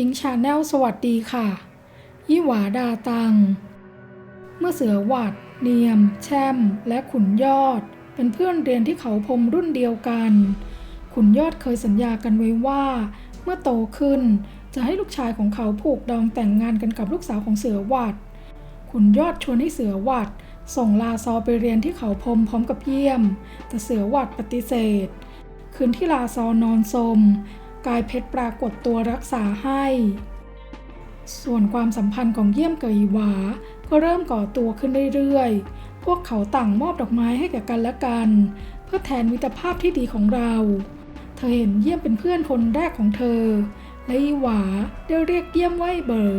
อิงชาแนลสวัสดีค่ะยี่หวาดาตัง เมื่อเสือหวัด เนียม แช่ม และขุนยอด เป็นเพื่อนเรียนที่เขาพรมรุ่นเดียวกัน ขุนยอดเคยสัญญากันไว้ว่า เมื่อโตขึ้นจะให้ลูกชายของเขาผูกดองแต่งงานกันกับลูกสาวของเสือหวัด ขุนยอดชวนให้เสือหวัด ส่งลาซอไปเรียนที่เขาพรมพร้อมกับเยี่ยม แต่เสือหวัดปฏิเสธ คืนที่ลาซอนอนสม กายเพชรปรากฏตัวรักษาให้ ส่วนความสัมพันธ์ของเยี่ยมกับอีหวา ก็เริ่มก่อตัวขึ้นเรื่อยๆ พวกเขาต่างมอบดอกไม้ให้แก่กันและกัน เพื่อแทนมิตรภาพที่ดีของเรา เธอเห็นเยี่ยมเป็นเพื่อนคนแรกของเธอ และอีหวาได้เรียกเยี่ยมว่าเบ๋อ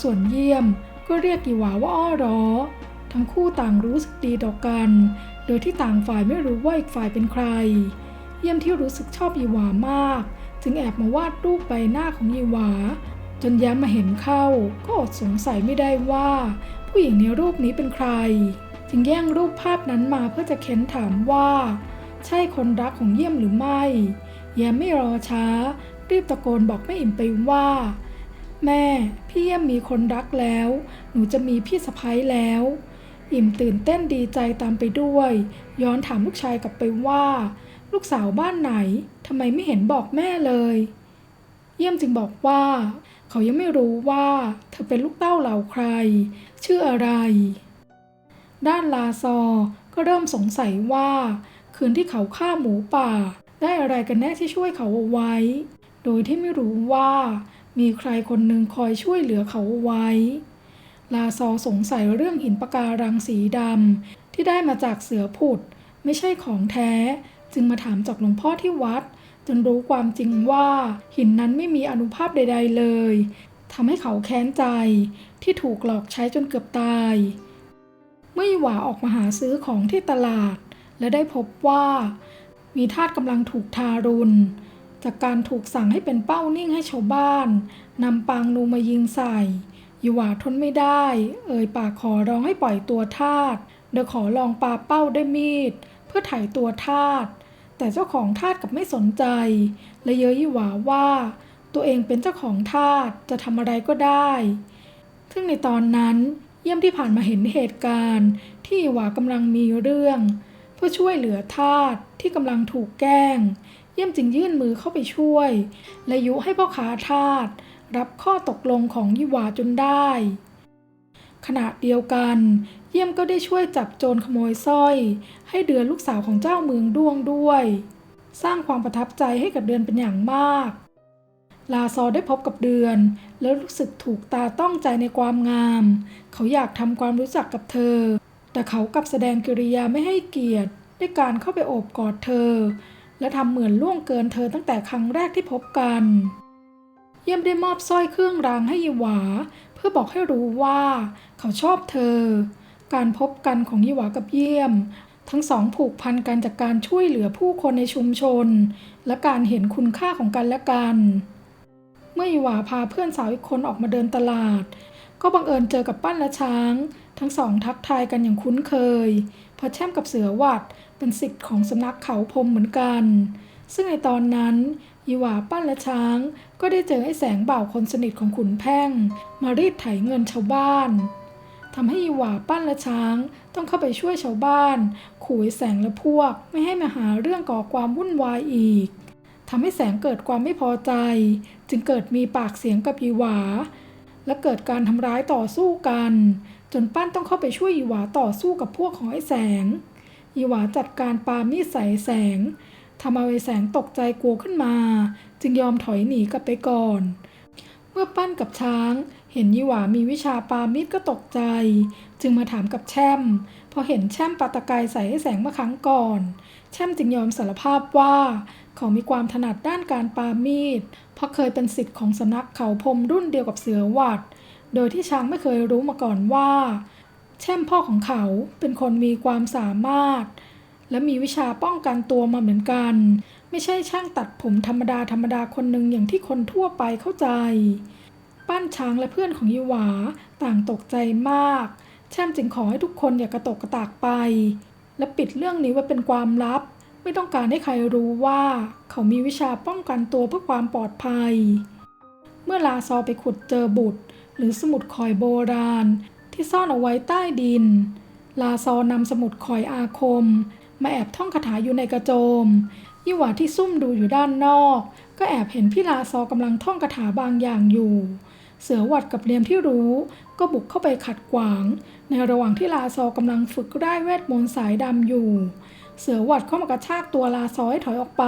ส่วนเยี่ยมก็เรียกอีหวาว่าอ้อรอทั้งคู่ต่างรู้สึกดีต่อกัน โดยที่ต่างฝ่ายไม่รู้ว่าอีกฝ่ายเป็นใคร เยี่ยมที่รู้สึกชอบอีหวามาก จึงแอบมาวาดรูปใบหน้าของอีหวา จนย้มมาเห็นเข้า ก็อดสงสัยไม่ได้ว่า ผู้หญิงในรูปนี้เป็นใคร จึงแย่งรูปภาพนั้นมาเพื่อจะเค้นถามว่า ใช่คนรักของเยี่ยมหรือไม่แย้มไม่รอช้า รีบตะโกนบอกแม่อิ่มไปว่า แม่ พี่เยี่ยมมีคนรักแล้ว หนูจะมีพี่สะพ้ยแล้วอิ่มตื่นเต้นดีใจตามไปด้วย ย้อนถามลูกชายกลับไปว่า ลูกสาวบ้านไหนทำไมไม่เห็นบอกแม่เลย เยี่ยมจึงบอกว่า เขายังไม่รู้ว่า เธอเป็นลูกเต้าเหล่าใคร ชื่ออะไร ด้านลาซอก็เริ่มสงสัยว่า คืนที่เขาฆ่าหมูป่า ได้อะไรกันแน่ที่ช่วยเขาเอาไว้ โดยที่ไม่รู้ว่า มีใครคนหนึ่งคอยช่วยเหลือเขาเอาไว้ ลาซอสงสัยเรื่องหินปะการังสีดำที่ได้มาจากเสือผุด ไม่ใช่ของแท้ จึงมาถามจากหลวงพ่อที่วัด จนรู้ความจริงว่าหินนั้นไม่มีอนุภาพใด ๆ เลยทำให้เขาแค้นใจที่ถูกหลอกใช้จนเกือบตาย เมื่อีหว่าออกมาหาซื้อของที่ตลาด และได้พบว่ามีทาสกำลังถูกทารุณ จากการถูกสั่งให้เป็นเป้านิ่งให้ชาวบ้านนำปางนูมายิงใส่อีหว่าทนไม่ได้ เอ่ยปากขอร้องให้ปล่อยตัวทาสโดยขอลองปาเป้าด้วยมีด เพื่อไถ่ตัวทาส แต่เจ้าของทาสกับไม่สนใจ และเย้ยหวาว่า ตัวเองเป็นเจ้าของทาสจะทำอะไรก็ได้ ซึ่งในตอนนั้นเยี่ยมที่ผ่านมาเห็นเหตุการณ์ ที่หวากำลังมีเรื่อง เพื่อช่วยเหลือทาสที่กำลังถูกแกล้ง เยี่ยมจึงยื่นมือเข้าไปช่วย และยุให้พ่อค้าทาสรับข้อตกลงของยี่หวาจนได้ ขณะเดียวกัน เยี่ยมก็ได้ช่วยจับโจรขโมยสร้อย ให้เดือนลูกสาวของเจ้าเมืองด้วงด้วย สร้างความประทับใจให้กับเดือนเป็นอย่างมาก ลาซอได้พบกับเดือน แล้วรู้สึกถูกตาต้องใจในความงาม เขาอยากทำความรู้จักกับเธอ แต่เขากลับแสดงกิริยาไม่ให้เกียรติด้วยการเข้าไปโอบกอดเธอ และทำเหมือนล่วงเกินเธอตั้งแต่ครั้งแรกที่พบกันเยี่ยมได้มอบสร้อยเครื่องรางให้ยีหวา เพื่อบอกให้รู้ว่า เขาชอบเธอ การพบกันของยีหวากับเยี่ยม ทั้งสองผูกพันกันจากการช่วยเหลือผู้คนในชุมชน และการเห็นคุณค่าของกันและกัน เมื่อยีหวาพาเพื่อนสาวอีกคนออกมาเดินตลาด ก็บังเอิญเจอกับปั้นและช้าง ทั้งสองทักทายกันอย่างคุ้นเคยพราะแช่มกับเสือวัดเป็นสิทธิ์ของสำนักเขาพรมเหมือนกัน ซึ่งในตอนนั้นยีหวาปั้นและช้าง ก็ได้เจอไอ้แสงบ่าวคนสนิทของขุนแพ่ง มารีดไถเงินชาวบ้าน ทำให้ยีหว่าปั้นและช้าง ต้องเข้าไปช่วยชาวบ้าน ขู่แสงและพวก ไม่ให้มาหาเรื่องก่อความวุ่นวายอีกทำให้แสงเกิดความไม่พอใจ จึงเกิดมีปากเสียงกับยีหวา และเกิดการทำร้ายต่อสู้กัน จนปั้นต้องเข้าไปช่วยยีหวาต่อสู้กับพวกของไอ้แสงยีหวาจัดการปามีดใส่แสงทำเอาไอ้แสงตกใจกลัวขึ้นมา จึงยอมถอยหนีกลับไปก่อน เมื่อปั้นกับช้าง เห็นยี่หวามีวิชาปามีดก็ตกใจ จึงมาถามกับแช่ม พอเห็นแช่มปาตะกายใส่ไอ้แสงเมื่อครั้งก่อน แช่มจึงยอมสารภาพว่า เขามีความถนัดด้านการปามีด เพราะเคยเป็นศิษย์ของสำนักเขาพรมรุ่นเดียวกับเสือวัด โดยที่ช้างไม่เคยรู้มาก่อนว่า แช่มพ่อของเขาเป็นคนมีความสามารถ และมีวิชาป้องกันตัวมาเหมือนกัน ไม่ใช่ช่างตัดผมธรรมดาธรรมดาคนหนึ่งอย่างที่คนทั่วไปเข้าใจ ปั้นช้างและเพื่อนของยีหวาต่างตกใจมาก แช่มจึงขอให้ทุกคนอย่ากระตกกระตากไป และปิดเรื่องนี้ไว้เป็นความลับ ไม่ต้องการให้ใครรู้ว่า เขามีวิชาป้องกันตัวเพื่อความปลอดภัย เมื่อลาซอไปขุดเจอบุตร หรือสมุดคอยโบราณ ที่ซ่อนเอาไว้ใต้ดิน ลาซอนำสมุดคอยอาคม มาแอบท่องคาถาอยู่ในกระโจมยี่หวาที่ซุ่มดูอยู่ด้านนอก ก็แอบเห็นพี่ลาซอกำลังท่องคาถาบางอย่างอยู่ เสือหวัดกับเลียมที่รู้ ก็บุกเข้าไปขัดขวาง ในระหว่างที่ลาซอกำลังฝึกร่ายเวทมนต์สายดำอยู่ เสือหวัดเข้ามากระชากตัวลาซอให้ถอยออกไป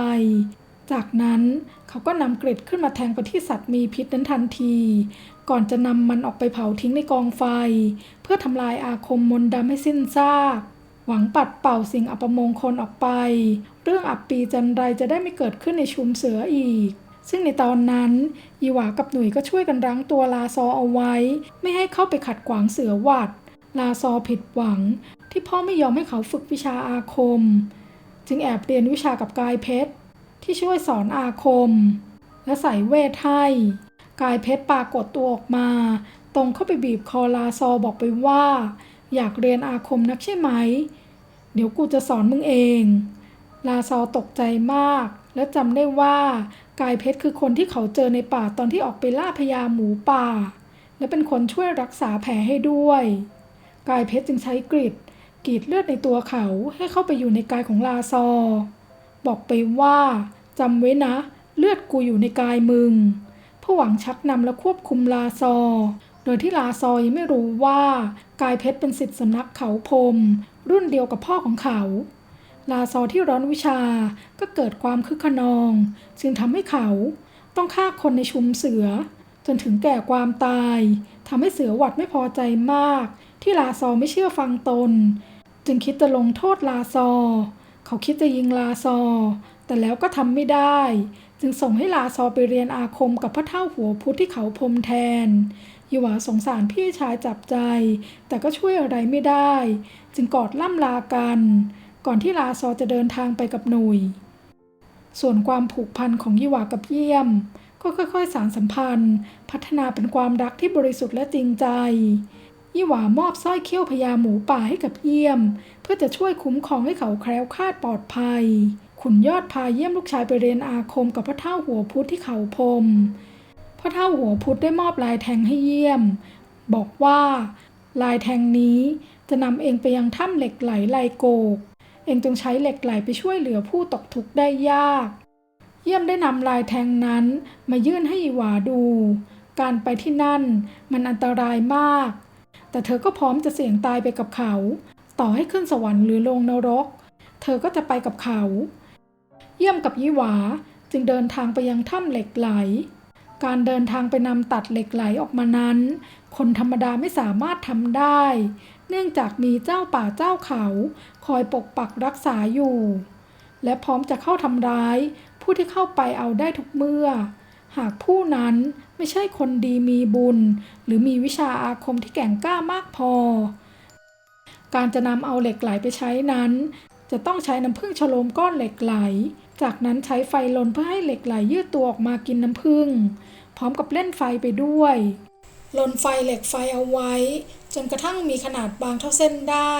จากนั้นเขาก็นำกริดขึ้นมาแทงไปที่สัตว์มีพิษนั้นทันที ก่อนจะนำมันออกไปเผาทิ้งในกองไฟ เพื่อทำลายอาคมมนต์ดำให้สิ้นซากหวังปัดเป่าสิ่งอัปมงคลออกไป เรื่องอับปีจันไรจะได้ไม่เกิดขึ้นในชุมเสืออีก ซึ่งในตอนนั้น ยีหวากับหนุ่ยก็ช่วยกันรั้งตัวลาซอเอาไว้ ไม่ให้เข้าไปขัดขวางเสือหวัด ลาซอผิดหวัง ที่พ่อไม่ยอมให้เขาฝึกวิชาอาคม จึงแอบเรียนวิชากับกายเพชร ที่ช่วยสอนอาคม และใส่เวทให้กายเพชรปรากฏตัวออกมา ตรงเข้าไปบีบคอลาซอบอกไปว่า อยากเรียนอาคมนักใช่ไหม เดี๋ยวกูจะสอนมึงเอง ลาซอตกใจมาก และจำได้ว่า กายเพชรคือคนที่เขาเจอในป่าตอนที่ออกไปล่าพญาหมูป่า และเป็นคนช่วยรักษาแผลให้ด้วย กายเพชรจึงใช้กริดกรีดเลือดในตัวเขาให้เข้าไปอยู่ในกายของลาซอ บอกไปว่าจำไว้นะ เลือดกูอยู่ในกายมึงเพื่อหวังชักนำและควบคุมลาซอ โดยที่ลาซอยังไม่รู้ว่ากายเพชรเป็นสิทธิสำนักเขาพรมรุ่นเดียวกับพ่อของเขา ลาซอที่ร้อนวิชาก็เกิดความคึกขนอง จึงทำให้เขาต้องฆ่าคนในชุมเสือ จนถึงแก่ความตายทำให้เสือหวัดไม่พอใจมาก ที่ลาซอไม่เชื่อฟังตน จึงคิดจะลงโทษลาซอ เขาคิดจะยิงลาซอ แต่แล้วก็ทำไม่ได้ จึงส่งให้ลาซอไปเรียนอาคมกับพระเท่าหัวพุทธที่เขาพรมแทนยิวาสงสารพี่ชายจับใจ แต่ก็ช่วยอะไรไม่ได้ จึงกอดล่ำลากัน ก่อนที่ลาซอจะเดินทางไปกับหนุย ส่วนความผูกพันของยิวากับเยี่ยม ก็ค่อยๆ สานสัมพันธ์ พัฒนาเป็นความรักที่บริสุทธิ์และจริงใจ ยี่หวามอบสร้อยเขี้ยวพญาหมูป่าให้กับเยี่ยม เพื่อจะช่วยคุ้มครองให้เขาแคล้วคลาดปลอดภัย ขุนยอดพาเยี่ยมลูกชายไปเรียนอาคมกับพระเท่าหัวพุทธที่เขาพรมพระเท่าหัวพุทธได้มอบลายแทงให้เยี่ยม บอกว่าลายแทงนี้จะนำเองไปยังถ้ำเหล็กไหลไลโกก เองจงใช้เหล็กไหลไปช่วยเหลือผู้ตกทุกข์ได้ยาก เยี่ยมได้นำลายแทงนั้นมายื่นให้อีหวาดู การไปที่นั่นมันอันตรายมาก แต่เธอก็พร้อมจะเสี่ยงตายไปกับเขา ต่อให้ขึ้นสวรรค์หรือลงนรก เธอก็จะไปกับเขา เยี่ยมกับยี่หวาจึงเดินทางไปยังถ้ำเหล็กไหล การเดินทางไปนำตัดเหล็กไหลออกมานั้น คนธรรมดาไม่สามารถทำได้ เนื่องจากมีเจ้าป่าเจ้าเขา คอยปกปักรักษาอยู่ และพร้อมจะเข้าทำร้าย ผู้ที่เข้าไปเอาได้ทุกเมื่อ หากผู้นั้นไม่ใช่คนดีมีบุญ หรือมีวิชาอาคมที่แก่งกล้ามากพอ การจะนำเอาเหล็กไหลไปใช้นั้น จะต้องใช้น้ำผึ้งฉโลมก้อนเหล็กไหล จากนั้นใช้ไฟลนเพื่อให้เหล็กไหลยืดตัวออกมากินน้ำผึ้งพร้อมกับเล่นไฟไปด้วย ลนไฟเหล็กไฟเอาไว้ จนกระทั่งมีขนาดบางเท่าเส้นได้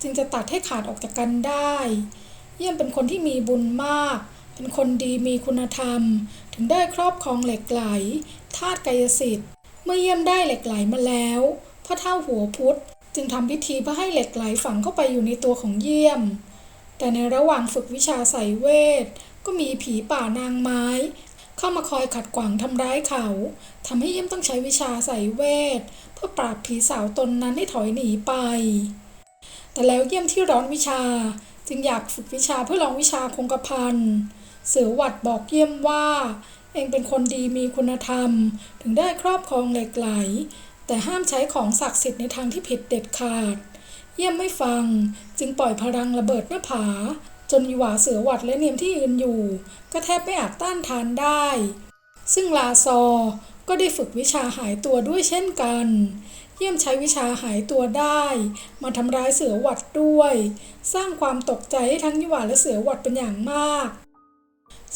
จึงจะตัดให้ขาดออกจากกันได้ เยี่ยมเป็นคนที่มีบุญมาก เป็นคนดีมีคุณธรรม ถึงได้ครอบครองเหล็กไหลธาตุกายสิทธิ์ เมื่อเยี่ยมได้เหล็กไหลมาแล้วพ่อเท่าหัวพุทธจึงทำพิธีเพื่อให้เหล็กไหลฝังเข้าไปอยู่ในตัวของเยี่ยม แต่ในระหว่างฝึกวิชาใส่เวท ก็มีผีป่านางไม้ เข้ามาคอยขัดขวางทำร้ายเขา ทำให้เยี่ยมต้องใช้วิชาใส่เวท เพื่อปราบผีสาวตนนั้นให้ถอยหนีไป แต่แล้วเยี่ยมที่ร้อนวิชาจึงอยากฝึกวิชาเพื่อลองวิชาคงกระพันเสือหวัดบอกเยี่ยมว่า เองเป็นคนดีมีคุณธรรม ถึงได้ครอบครองเหล็กไหล แต่ห้ามใช้ของศักดิ์สิทธิ์ในทางที่ผิดเด็ดขาด เยี่ยมไม่ฟังจึงปล่อยพลังระเบิดหน้าผา จนยีหวาเสือหวัดและเนียมที่ยืนอยู่ ก็แทบไม่อาจต้านทานได้ ซึ่งลาซอ ก็ได้ฝึกวิชาหายตัวด้วยเช่นกัน เยี่ยมใช้วิชาหายตัวได้ มาทำร้ายเสือหวัดด้วย สร้างความตกใจให้ทั้งยี่หวาและเสือหวัดเป็นอย่างมาก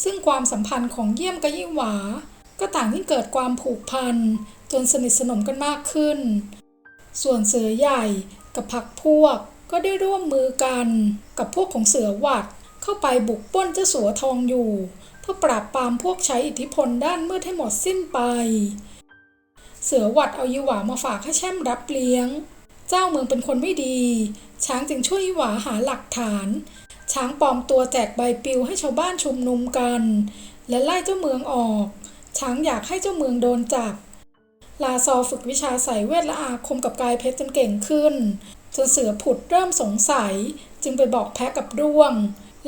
ซึ่งความสัมพันธ์ของเยี่ยมกับยี่หวา ก็ต่างที่เกิดความผูกพันจนสนิทสนมกันมากขึ้น ส่วนเสือใหญ่กับพักพวกก็ได้ร่วมมือกันกับพวกของเสือหวัดเข้าไปบุกป้นเจ้าสัวทองอยู่ เพื่อปราบปรามพวกใช้อิทธิพลด้านมืดให้หมดสิ้นไป เสือหวัดเอายีหวามาฝากให้แช่มรับเลี้ยง เจ้าเมืองเป็นคนไม่ดี ช้างจึงช่วยยีหวาหาหลักฐาน ช้างปลอมตัวแจกใบปลิวให้ชาวบ้านชุมนุมกัน และไล่เจ้าเมืองออก ช้างอยากให้เจ้าเมืองโดนจับ ลาซอฝึกวิชาใสายเวทและอาคมกับกายเพชรจนเก่งขึ้นจนเสือผุดเริ่มสงสัย จึงไปบอกแพะกับด้วง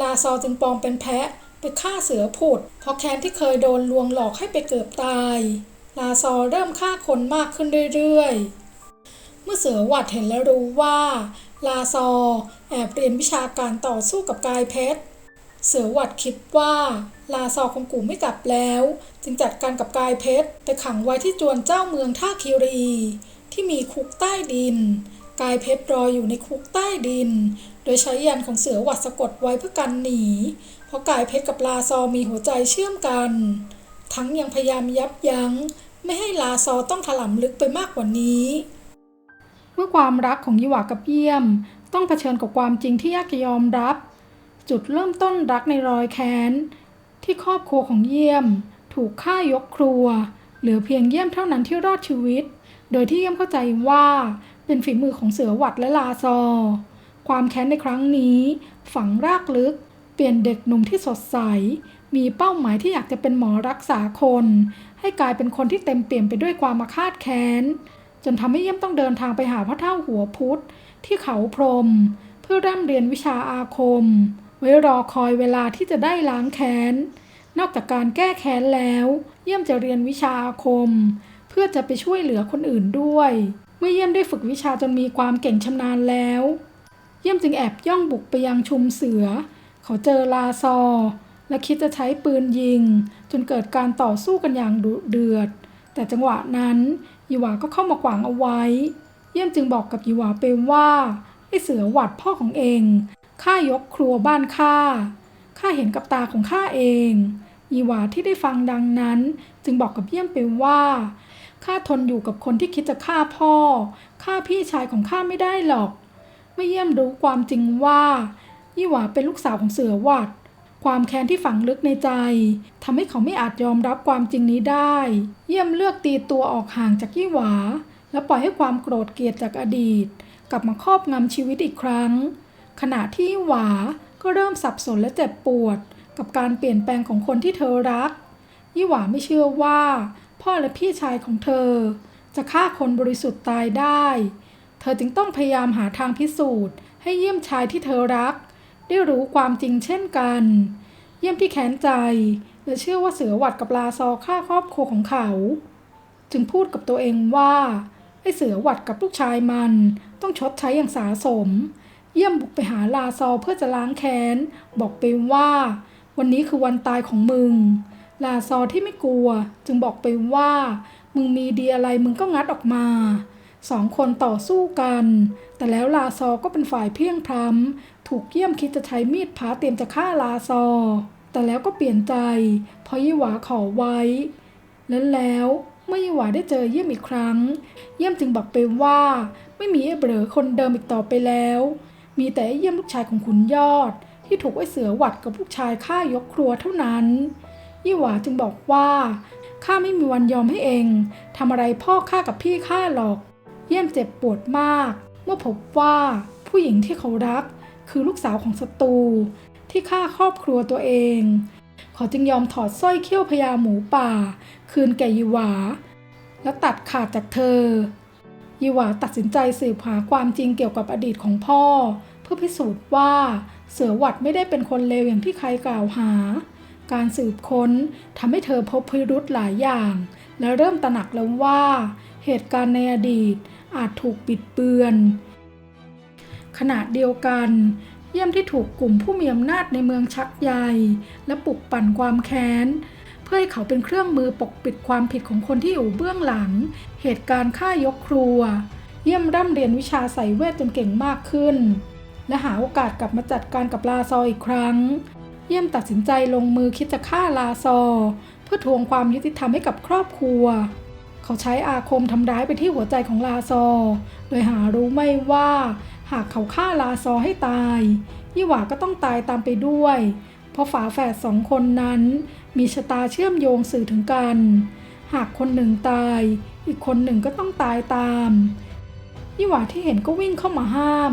ลาซอจึงปลอมเป็นแพะ ไปฆ่าเสือผุดเพราะแค้นที่เคยโดนลวงหลอกให้ไปเกือบตาย ลาซอเริ่มฆ่าคนมากขึ้นเรื่อยๆ เมื่อเสือหวัดเห็นและรู้ว่า ลาซอแอบเรียนวิชาการต่อสู้กับกายเพชร เสือหวัดคิดว่า ลาซอคงกูไม่กลับแล้ว จึงจัดการกับกายเพชรไปขังไว้ที่จวนเจ้าเมืองท่าคิรี ที่มีคุกใต้ดินกายเพชรรออยู่ในคุกใต้ดิน โดยใช้ยันของเสือหวัดสะกดไว้เพื่อกันหนี เพราะกายเพชรกับลาซอมีหัวใจเชื่อมกัน ทั้งยังพยายามยับยั้ง ไม่ให้ลาซอต้องถลำลึกไปมากกว่านี้ เมื่อความรักของยิหวากับเยี่ยม ต้องเผชิญกับความจริงที่ยากจะยอมรับ จุดเริ่มต้นรักในรอยแค้น ที่ครอบครัวของเยี่ยม ถูกฆ่ายกครัว เหลือเพียงเยี่ยมเท่านั้นที่รอดชีวิต โดยที่เยี่ยมเข้าใจว่าเป็นฝีมือของเสือหวัดและลาซอ ความแค้นในครั้งนี้ ฝังรากลึก เปลี่ยนเด็กหนุ่มที่สดใส มีเป้าหมายที่อยากจะเป็นหมอรักษาคน ให้กลายเป็นคนที่เต็มเปี่ยมไปด้วยความมาคาดแค้น จนทำให้เยี่ยมต้องเดินทางไปหาพระเท่าหัวพุธที่เขาพรหมเพื่อร่ำเรียนวิชาอาคม ไว้รอคอยเวลาที่จะได้ล้างแค้น นอกจากการแก้แค้นแล้ว เยี่ยมจะเรียนวิชาอาคม เพื่อจะไปช่วยเหลือคนอื่นด้วย เมื่อเยี่ยมได้ฝึกวิชาจนมีความเก่งชำนาญแล้ว เยี่ยมจึงแอบย่องบุกไปยังชุมเสือ เขาเจอลาซอ และคิดจะใช้ปืนยิง จนเกิดการต่อสู้กันอย่างดุเดือด แต่จังหวะนั้นยีหวาก็เข้ามาขวางเอาไว้ เยี่ยมจึงบอกกับยีหวาไปว่าไอ้เสือหวัดพ่อของเองข้ายกครัวบ้านข้าข้าเห็นกับตาของข้าเองยีหวาที่ได้ฟังดังนั้น จึงบอกกับเยี่ยมไปว่าข้าทนอยู่กับคนที่คิดจะฆ่าพ่อฆ่าพี่ชายของข้าไม่ได้หรอก เมื่อเยี่ยมรู้ความจริงว่ายี่หวาเป็นลูกสาวของเสือวัด ความแค้นที่ฝังลึกในใจทำให้เขาไม่อาจยอมรับความจริงนี้ได้ เยี่ยมเลือกตีตัวออกห่างจากยี่หวา และปล่อยให้ความโกรธเกลียดจากอดีต กลับมาครอบงำชีวิตอีกครั้ง ขณะที่ยี่หวาก็เริ่มสับสนและเจ็บปวด กับการเปลี่ยนแปลงของคนที่เธอรัก ยี่หวาไม่เชื่อว่า พ่อและพี่ชายของเธอ จะฆ่าคนบริสุทธิ์ตายได้ ธอจึงต้องพยายามหาทางพิสูจน์ให้เยี่ยมชายที่เธอรัก ได้รู้ความจริงเช่นกัน เยี่ยมที่แค้นใจ และเชื่อว่าเสือหวัดกับลาซอฆ่าครอบครัวของเขา จึงพูดกับตัวเองว่าไอ้เสือหวัดกับลูกชายมัน ต้องชดใช้อย่างสาสม เยี่ยมบุกไปหาลาซอเพื่อจะล้างแค้น บอกไปว่า วันนี้คือวันตายของมึง ลาซอที่ไม่กลัว จึงบอกไปว่า มึงมีดีอะไรมึงก็งัดออกมา สองคนต่อสู้กัน แต่แล้วลาซอก็เป็นฝ่ายเพียงพร้ำถูกเยี่ยมคิดจะใช้มีดพาเตรียมจะฆ่าลาซอ แต่แล้วก็เปลี่ยนใจ เพราะยี่หวาขอไว้ และแล้วเมื่อยี่หวาได้เจอเยี่ยมอีกครั้ง เยี่ยมจึงบอกไปว่า ไม่มีไอ้เบลอคนเดิมอีกต่อไปแล้ว มีแต่ไอ้เยี่ยมลูกชายของขุนยอด ที่ถูกไอ้เสือหวัดกับลูกชายฆ่ายกครัวเท่านั้น ยี่หวาจึงบอกว่าข้าไม่มีวันยอมให้เองทำอะไรพ่อข้ากับพี่ข้าหรอก เยี่ยมเจ็บปวดมาก เมื่อพบว่าผู้หญิงที่เขารักคือลูกสาวของศัตรูที่ฆ่าครอบครัวตัวเอง เขาจึงยอมถอดสร้อยเขี้ยวพญาหมูป่า คืนแก่ยีหวา และตัดขาดจากเธอยีหวาตัดสินใจสืบหาความจริงเกี่ยวกับอดีตของพ่อ เพื่อพิสูจน์ว่าเสือหวัดไม่ได้เป็นคนเลวอย่างที่ใครกล่าวหา การสืบค้นทำให้เธอพบพิรุธหลายอย่าง และเริ่มตระหนักแล้วว่า เหตุการณ์ในอดีต อาจถูกปิดเบือน ขณะเดียวกัน เยี่ยมที่ถูกกลุ่มผู้มีอำนาจในเมืองชักใยและปลุกปั่นความแค้น เพื่อให้เขาเป็นเครื่องมือปกปิดความผิดของคนที่อยู่เบื้องหลัง เหตุการณ์ฆ่ายกครัว เยี่ยมร่ำเรียนวิชาใส่เวทจนเก่งมากขึ้น และหาโอกาสกลับมาจัดการกับลาซออีกครั้ง เยี่ยมตัดสินใจลงมือคิดจะฆ่าลาซอ เพื่อทวงความยุติธรรมให้กับครอบครัว เขาใช้อาคมทำร้ายไปที่หัวใจของลาซอ โดยหารู้ไม่ว่า หากเขาฆ่าลาซอให้ตายยี่หว่าก็ต้องตายตามไปด้วย เพราะฝาแฝดสองคนนั้น มีชะตาเชื่อมโยงสื่อถึงกัน หากคนหนึ่งตาย อีกคนหนึ่งก็ต้องตายตามยี่หว่าที่เห็นก็วิ่งเข้ามาห้าม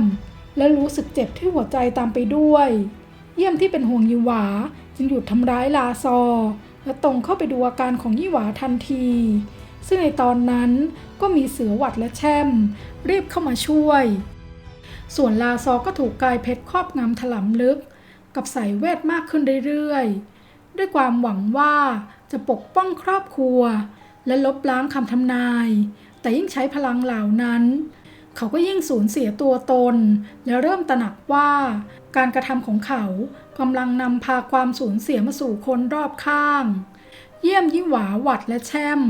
และรู้สึกเจ็บที่หัวใจตามไปด้วย เยี่ยมที่เป็นห่วงยี่หวาจึงหยุดทำร้ายลาซอ และตรงเข้าไปดูอาการของยี่หวาทันที ซึ่งในตอนนั้นก็มีเสือหวัดและแช่ม รีบเข้ามาช่วย ส่วนลาซอก็ถูกกายเพชรครอบงำถลำลึก กับสายเวทมากขึ้นเรื่อยๆ ด้วยความหวังว่าจะปกป้องครอบครัว และลบล้างคำทำนาย แต่ยิ่งใช้พลังเหล่านั้น เขาก็ยิ่งสูญเสียตัวตน และเริ่มตระหนักว่า การกระทำของเขากำลังนำพาความสูญเสียมาสู่คนรอบข้าง เยี่ยมยี่หวาหวัดและแช่ม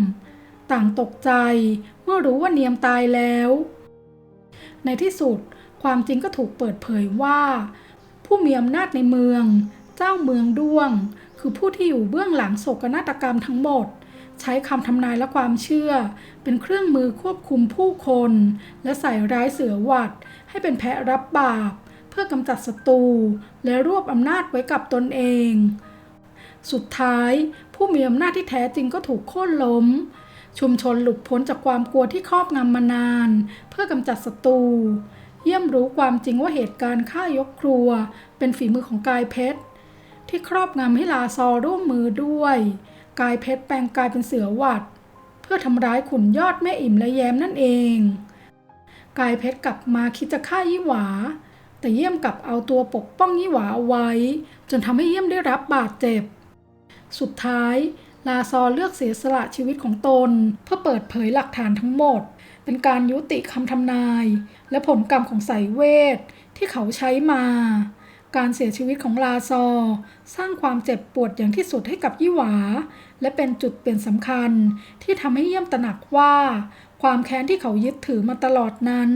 ต่างตกใจ เมื่อรู้ว่าเนียมตายแล้ว ในที่สุดความจริงก็ถูกเปิดเผยว่า ผู้มีอำนาจในเมือง เจ้าเมืองด้วง คือผู้ที่อยู่เบื้องหลังโศกนาฏกรรมทั้งหมด ใช้คำทำนายและความเชื่อ เป็นเครื่องมือควบคุมผู้คน และใส่ร้ายเสือหวัด ให้เป็นแพะรับบาป เพื่อกำจัดศัตรูและรวบอำนาจไว้กับตนเอง สุดท้ายผู้มีอำนาจที่แท้จริงก็ถูกโค่นล้ม ชุมชนหลุดพ้นจากความกลัวที่ครอบงำมานาน เพื่อกำจัดศัตรูเยี่ยมรู้ความจริงว่าเหตุการณ์ฆ่ายกครัว เป็นฝีมือของกายเพชร ที่ครอบงำให้ลาซอร่วมมือด้วย กายเพชรแปลงกายเป็นเสือหวัด เพื่อทำร้ายขุนยอดแม่อิ่มและแย้มนั่นเอง กายเพชรกลับมาคิดจะฆ่ายี่หวา แต่เยี่ยมกลับเอาตัวปกป้องยี่หวาเอาไว้ จนทำให้เยี่ยมได้รับบาดเจ็บ สุดท้าย ลาซอเลือกเสียสละชีวิตของตน เพื่อเปิดเผยหลักฐานทั้งหมด เป็นการยุติคำทำนาย และผลกรรมของสายเวทที่เขาใช้มา การเสียชีวิตของลาซอ สร้างความเจ็บปวดอย่างที่สุดให้กับยี่หวา และเป็นจุดเปลี่ยนสำคัญที่ทำให้เยี่ยมตระหนักว่า ความแค้นที่เขายึดถือมาตลอดนั้น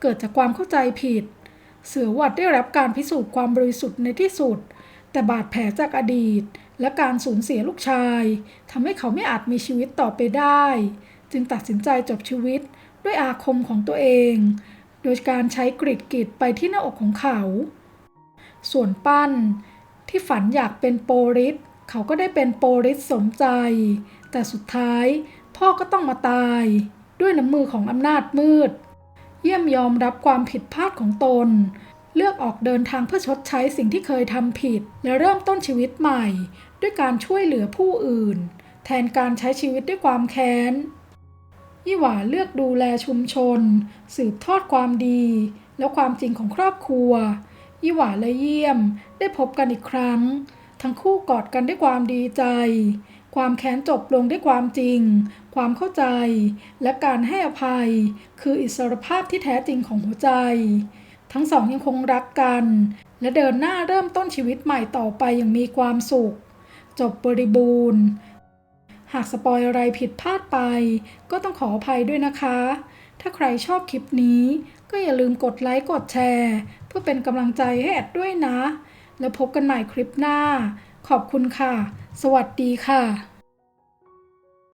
เกิดจากความเข้าใจผิด เสือวัดได้รับการพิสูจน์ความบริสุทธิ์ในที่สุด แต่บาดแผลจากอดีต และการสูญเสียลูกชายทำให้เขาไม่อาจมีชีวิตต่อไปได้ จึงตัดสินใจจบชีวิตด้วยอาคมของตัวเอง โดยการใช้กรีดกรีดไปที่หน้าอกของเขา ส่วนปั้นที่ฝันอยากเป็นโปริสเขาก็ได้เป็นโปริสสมใจ แต่สุดท้ายพ่อก็ต้องมาตาย ด้วยน้ำมือของอำนาจมืด เยี่ยมยอมรับความผิดพลาดของตน เลือกออกเดินทางเพื่อชดใช้สิ่งที่เคยทำผิด และเริ่มต้นชีวิตใหม่ ด้วยการช่วยเหลือผู้อื่น แทนการใช้ชีวิตด้วยความแค้น ยี่หว่าเลือกดูแลชุมชน สืบทอดความดี และความจริงของครอบครัว ยี่หว่าและเยี่ยมได้พบกันอีกครั้ง ทั้งคู่กอดกันด้วยความดีใจ ความแค้นจบลงด้วยความจริง ความเข้าใจ และการให้อภัย คืออิสรภาพที่แท้จริงของหัวใจ ทั้งสองยังคงรักกัน และเดินหน้าเริ่มต้นชีวิตใหม่ต่อไปอย่างมีความสุข จบบริบูรณ์ หากสปอยอะไรผิดพลาดไป ก็ต้องขออภัยด้วยนะคะ ถ้าใครชอบคลิปนี้ ก็อย่าลืมกดไลค์กดแชร์ เพื่อเป็นกำลังใจให้แอดด้วยนะ แล้วพบกันใหม่คลิปหน้า ขอบคุณค่ะ สวัสดีค่ะ